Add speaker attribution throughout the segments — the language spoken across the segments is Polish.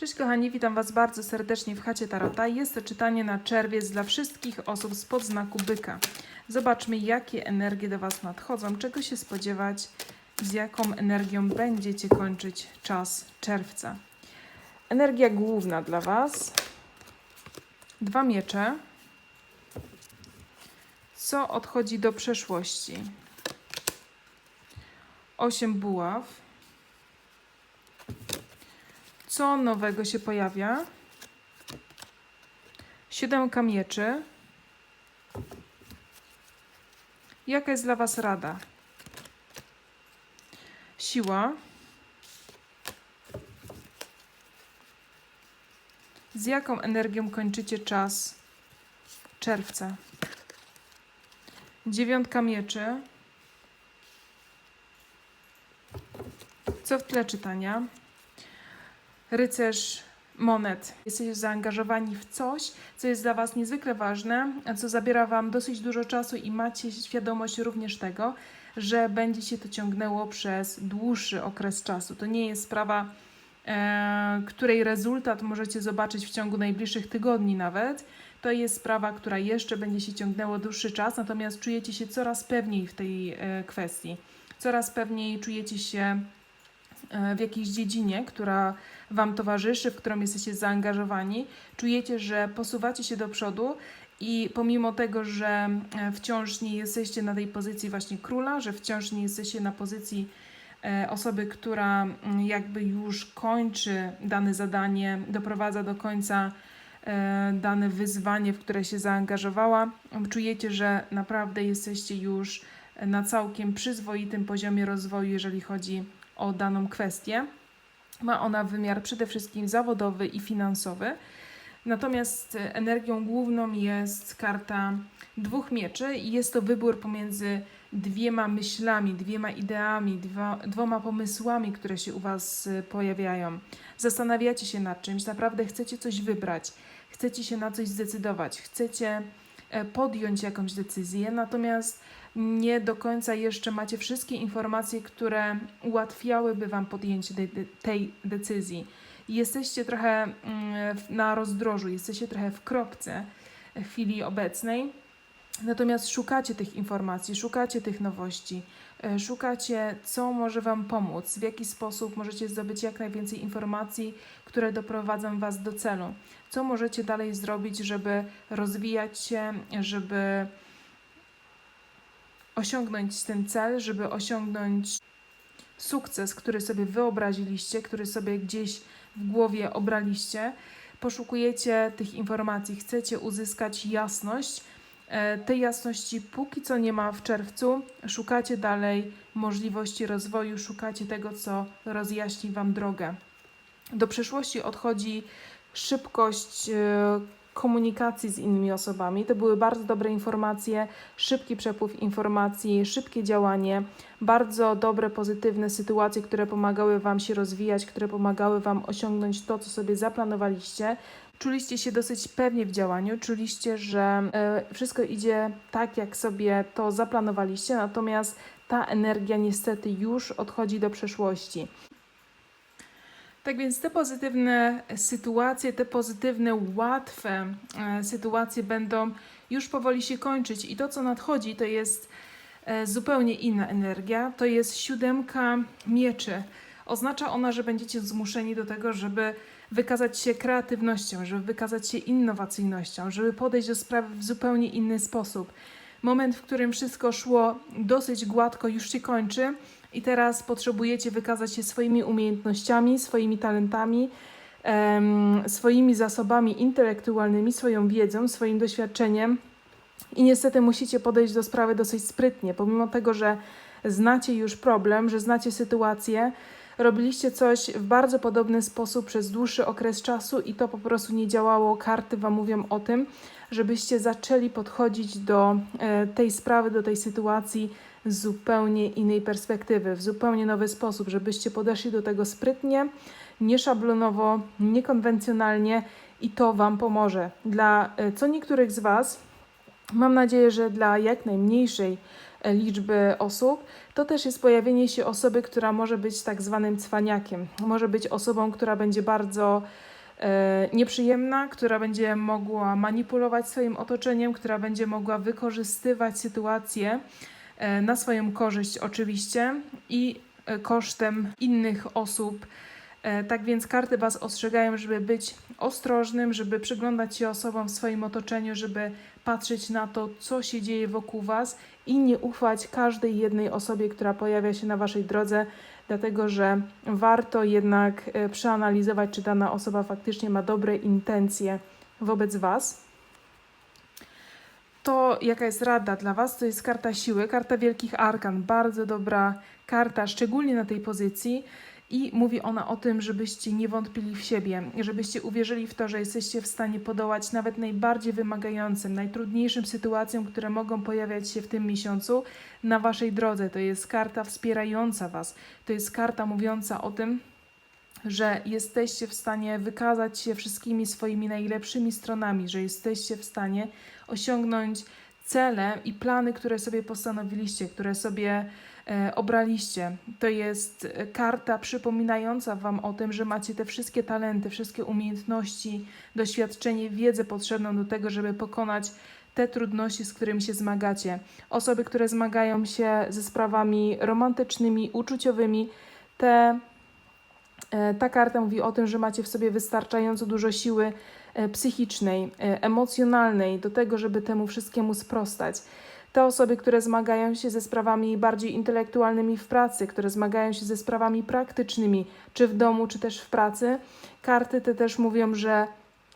Speaker 1: Cześć kochani, witam Was bardzo serdecznie w chacie Tarota. Jest to czytanie na czerwiec dla wszystkich osób z podznaku byka. Zobaczmy, jakie energie do Was nadchodzą, czego się spodziewać, z jaką energią będziecie kończyć czas czerwca. Energia główna dla Was. Dwa miecze. Co odchodzi do przeszłości? Osiem buław. Co nowego się pojawia? Siódemka mieczy. Jaka jest dla Was rada? Siła. Z jaką energią kończycie czas czerwca? Dziewiątka mieczy. Co w tle czytania? Rycerz monet. Jesteście zaangażowani w coś, co jest dla Was niezwykle ważne, a co zabiera Wam dosyć dużo czasu i macie świadomość również tego, że będzie się to ciągnęło przez dłuższy okres czasu. To nie jest sprawa, e, której rezultat możecie zobaczyć w ciągu najbliższych tygodni nawet. To jest sprawa, która jeszcze będzie się ciągnęło dłuższy czas, natomiast czujecie się coraz pewniej w tej e, kwestii. Coraz pewniej czujecie się w jakiejś dziedzinie, która Wam towarzyszy, w którą jesteście zaangażowani, czujecie, że posuwacie się do przodu i pomimo tego, że e, wciąż nie jesteście na tej pozycji właśnie króla, że wciąż nie jesteście na pozycji e, osoby, która mm, jakby już kończy dane zadanie, doprowadza do końca e, dane wyzwanie, w które się zaangażowała, czujecie, że naprawdę jesteście już na całkiem przyzwoitym poziomie rozwoju, jeżeli chodzi o daną kwestię. Ma ona wymiar przede wszystkim zawodowy i finansowy. Natomiast energią główną jest karta dwóch mieczy i jest to wybór pomiędzy dwiema myślami, dwiema ideami, dwa, dwoma pomysłami, które się u Was e, pojawiają. Zastanawiacie się nad czymś, naprawdę chcecie coś wybrać, chcecie się na coś zdecydować, chcecie e, podjąć jakąś decyzję, natomiast nie do końca jeszcze macie wszystkie informacje, które ułatwiałyby Wam podjęcie de- tej decyzji. Jesteście trochę mm, na rozdrożu, jesteście trochę w kropce w chwili obecnej. Natomiast szukacie tych informacji, szukacie tych nowości, e, szukacie, co może Wam pomóc, w jaki sposób możecie zdobyć jak najwięcej informacji, które doprowadzą Was do celu. Co możecie dalej zrobić, żeby rozwijać się, żeby osiągnąć ten cel, żeby osiągnąć sukces, który sobie wyobraziliście, który sobie gdzieś w głowie obraliście. Poszukujecie tych informacji, chcecie uzyskać jasność. E, Tej jasności póki co nie ma w czerwcu. Szukacie dalej możliwości rozwoju, szukacie tego, co rozjaśni Wam drogę. Do przyszłości odchodzi szybkość e, komunikacji z innymi osobami. To były bardzo dobre informacje, szybki przepływ informacji, szybkie działanie, bardzo dobre, pozytywne sytuacje, które pomagały Wam się rozwijać, które pomagały Wam osiągnąć to, co sobie zaplanowaliście. Czuliście się dosyć pewnie w działaniu, czuliście, że e, wszystko idzie tak, jak sobie to zaplanowaliście, natomiast ta energia niestety już odchodzi do przeszłości. Tak więc te pozytywne sytuacje, te pozytywne, łatwe e, sytuacje będą już powoli się kończyć i to, co nadchodzi, to jest e, zupełnie inna energia. To jest siódemka mieczy. Oznacza ona, że będziecie zmuszeni do tego, żeby wykazać się kreatywnością, żeby wykazać się innowacyjnością, żeby podejść do sprawy w zupełnie inny sposób. Moment, w którym wszystko szło dosyć gładko, już się kończy i teraz potrzebujecie wykazać się swoimi umiejętnościami, swoimi talentami, em, swoimi zasobami intelektualnymi, swoją wiedzą, swoim doświadczeniem. I niestety musicie podejść do sprawy dosyć sprytnie, pomimo tego, że znacie już problem, że znacie sytuację, robiliście coś w bardzo podobny sposób przez dłuższy okres czasu i to po prostu nie działało. Karty Wam mówią o tym, żebyście zaczęli podchodzić do e, tej sprawy, do tej sytuacji z zupełnie innej perspektywy, w zupełnie nowy sposób, żebyście podeszli do tego sprytnie, nieszablonowo, niekonwencjonalnie i to Wam pomoże. Dla e, co niektórych z Was, mam nadzieję, że dla jak najmniejszej e, liczby osób, to też jest pojawienie się osoby, która może być tak zwanym cwaniakiem. Może być osobą, która będzie bardzo e, nieprzyjemna, która będzie mogła manipulować swoim otoczeniem, która będzie mogła wykorzystywać sytuację na swoją korzyść, oczywiście, i e, kosztem innych osób. E, Tak więc karty Was ostrzegają, żeby być ostrożnym, żeby przyglądać się osobom w swoim otoczeniu, żeby patrzeć na to, co się dzieje wokół Was i nie ufać każdej jednej osobie, która pojawia się na Waszej drodze, dlatego że warto jednak e, przeanalizować, czy dana osoba faktycznie ma dobre intencje wobec Was. To jaka jest rada dla Was? To jest karta siły, karta wielkich arkan, bardzo dobra karta, szczególnie na tej pozycji. I mówi ona o tym, żebyście nie wątpili w siebie, żebyście uwierzyli w to, że jesteście w stanie podołać nawet najbardziej wymagającym, najtrudniejszym sytuacjom, które mogą pojawiać się w tym miesiącu na waszej drodze. To jest karta wspierająca was. To jest karta mówiąca o tym, że jesteście w stanie wykazać się wszystkimi swoimi najlepszymi stronami, że jesteście w stanie osiągnąć cele i plany, które sobie postanowiliście, które sobie e, obraliście. To jest e, karta przypominająca Wam o tym, że macie te wszystkie talenty, wszystkie umiejętności, doświadczenie, wiedzę potrzebną do tego, żeby pokonać te trudności, z którymi się zmagacie. Osoby, które zmagają się ze sprawami romantycznymi, uczuciowymi, te Ta karta mówi o tym, że macie w sobie wystarczająco dużo siły e, psychicznej, e, emocjonalnej do tego, żeby temu wszystkiemu sprostać. Te osoby, które zmagają się ze sprawami bardziej intelektualnymi w pracy, które zmagają się ze sprawami praktycznymi, czy w domu, czy też w pracy, karty te też mówią, że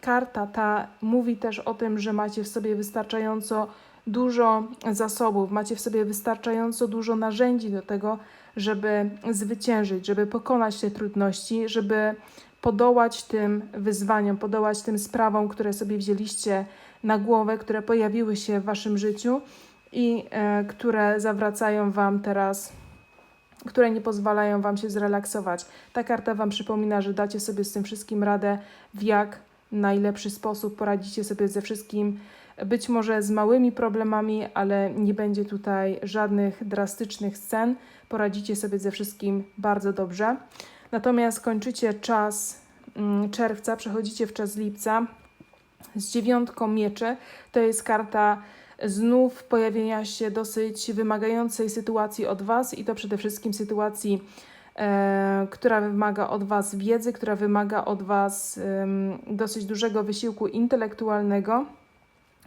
Speaker 1: karta ta mówi też o tym, że macie w sobie wystarczająco dużo zasobów, macie w sobie wystarczająco dużo narzędzi do tego, żeby zwyciężyć, żeby pokonać te trudności, żeby podołać tym wyzwaniom, podołać tym sprawom, które sobie wzięliście na głowę, które pojawiły się w waszym życiu i e, które zawracają wam teraz, które nie pozwalają wam się zrelaksować. Ta karta wam przypomina, że dacie sobie z tym wszystkim radę, w jak najlepszy sposób poradzicie sobie ze wszystkim, być może z małymi problemami, ale nie będzie tutaj żadnych drastycznych scen. Poradzicie sobie ze wszystkim bardzo dobrze. Natomiast kończycie czas mm, czerwca, przechodzicie w czas lipca z dziewiątką mieczy. To jest karta znów pojawienia się dosyć wymagającej sytuacji od Was i to przede wszystkim sytuacji, e, która wymaga od Was wiedzy, która wymaga od Was em, dosyć dużego wysiłku intelektualnego.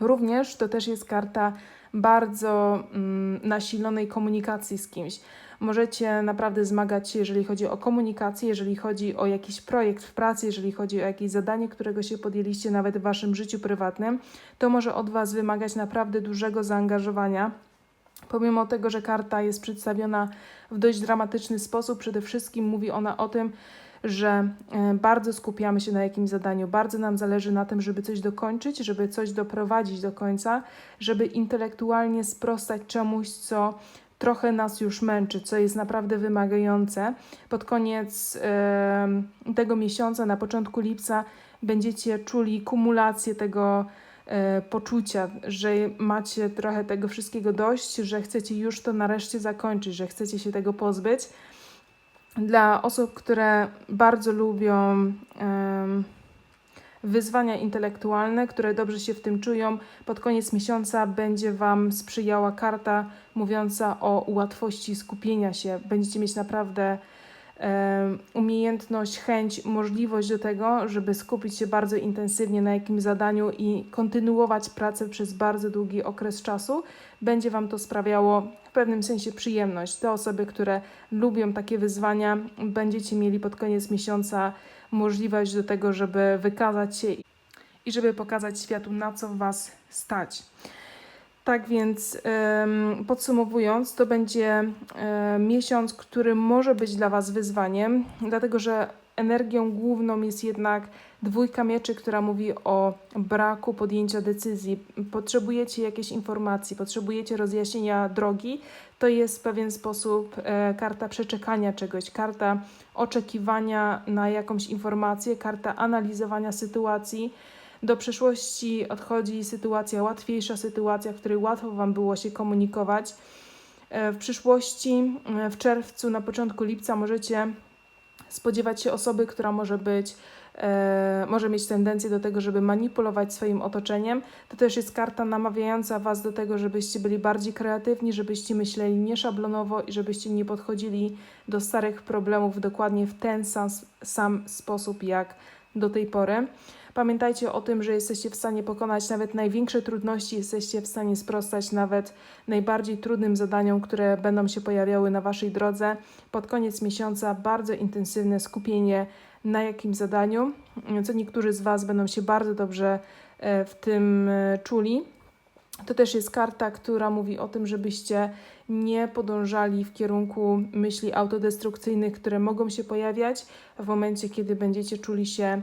Speaker 1: Również to też jest karta bardzo mm, nasilonej komunikacji z kimś. Możecie naprawdę zmagać się, jeżeli chodzi o komunikację, jeżeli chodzi o jakiś projekt w pracy, jeżeli chodzi o jakieś zadanie, którego się podjęliście nawet w waszym życiu prywatnym. To może od was wymagać naprawdę dużego zaangażowania. Pomimo tego, że karta jest przedstawiona w dość dramatyczny sposób, przede wszystkim mówi ona o tym, że e, bardzo skupiamy się na jakimś zadaniu, bardzo nam zależy na tym, żeby coś dokończyć, żeby coś doprowadzić do końca, żeby intelektualnie sprostać czemuś, co trochę nas już męczy, co jest naprawdę wymagające. Pod koniec e, tego miesiąca, na początku lipca, będziecie czuli kumulację tego e, poczucia, że macie trochę tego wszystkiego dość, że chcecie już to nareszcie zakończyć, że chcecie się tego pozbyć. Dla osób, które bardzo lubią wyzwania intelektualne, które dobrze się w tym czują, pod koniec miesiąca będzie Wam sprzyjała karta mówiąca o łatwości skupienia się. Będziecie mieć naprawdę umiejętność, chęć, możliwość do tego, żeby skupić się bardzo intensywnie na jakimś zadaniu i kontynuować pracę przez bardzo długi okres czasu. Będzie Wam to sprawiało w pewnym sensie przyjemność. Te osoby, które lubią takie wyzwania, będziecie mieli pod koniec miesiąca możliwość do tego, żeby wykazać się i żeby pokazać światu, na co Was stać. Tak więc podsumowując, to będzie miesiąc, który może być dla Was wyzwaniem, dlatego że energią główną jest jednak dwójka mieczy, która mówi o braku podjęcia decyzji. Potrzebujecie jakiejś informacji, potrzebujecie rozjaśnienia drogi. To jest w pewien sposób e, karta przeczekania czegoś, karta oczekiwania na jakąś informację, karta analizowania sytuacji. Do przyszłości odchodzi sytuacja łatwiejsza, sytuacja, w której łatwo Wam było się komunikować. E, W przyszłości, e, w czerwcu, na początku lipca możecie spodziewać się osoby, która może być, e, może mieć tendencję do tego, żeby manipulować swoim otoczeniem. To też jest karta namawiająca Was do tego, żebyście byli bardziej kreatywni, żebyście myśleli nieszablonowo i żebyście nie podchodzili do starych problemów dokładnie w ten sam, sam sposób jak do tej pory. Pamiętajcie o tym, że jesteście w stanie pokonać nawet największe trudności, jesteście w stanie sprostać nawet najbardziej trudnym zadaniom, które będą się pojawiały na Waszej drodze. Pod koniec miesiąca bardzo intensywne skupienie na jakim zadaniu, co niektórzy z Was będą się bardzo dobrze e, w tym e, czuli. To też jest karta, która mówi o tym, żebyście nie podążali w kierunku myśli autodestrukcyjnych, które mogą się pojawiać w momencie, kiedy będziecie czuli się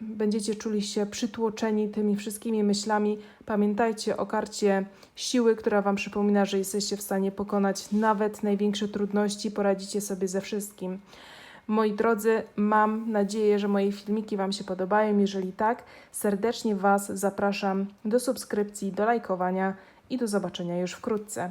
Speaker 1: będziecie czuli się przytłoczeni tymi wszystkimi myślami. Pamiętajcie o karcie siły, która Wam przypomina, że jesteście w stanie pokonać nawet największe trudności, poradzicie sobie ze wszystkim. Moi drodzy, mam nadzieję, że moje filmiki Wam się podobają. Jeżeli tak, serdecznie Was zapraszam do subskrypcji, do lajkowania i do zobaczenia już wkrótce.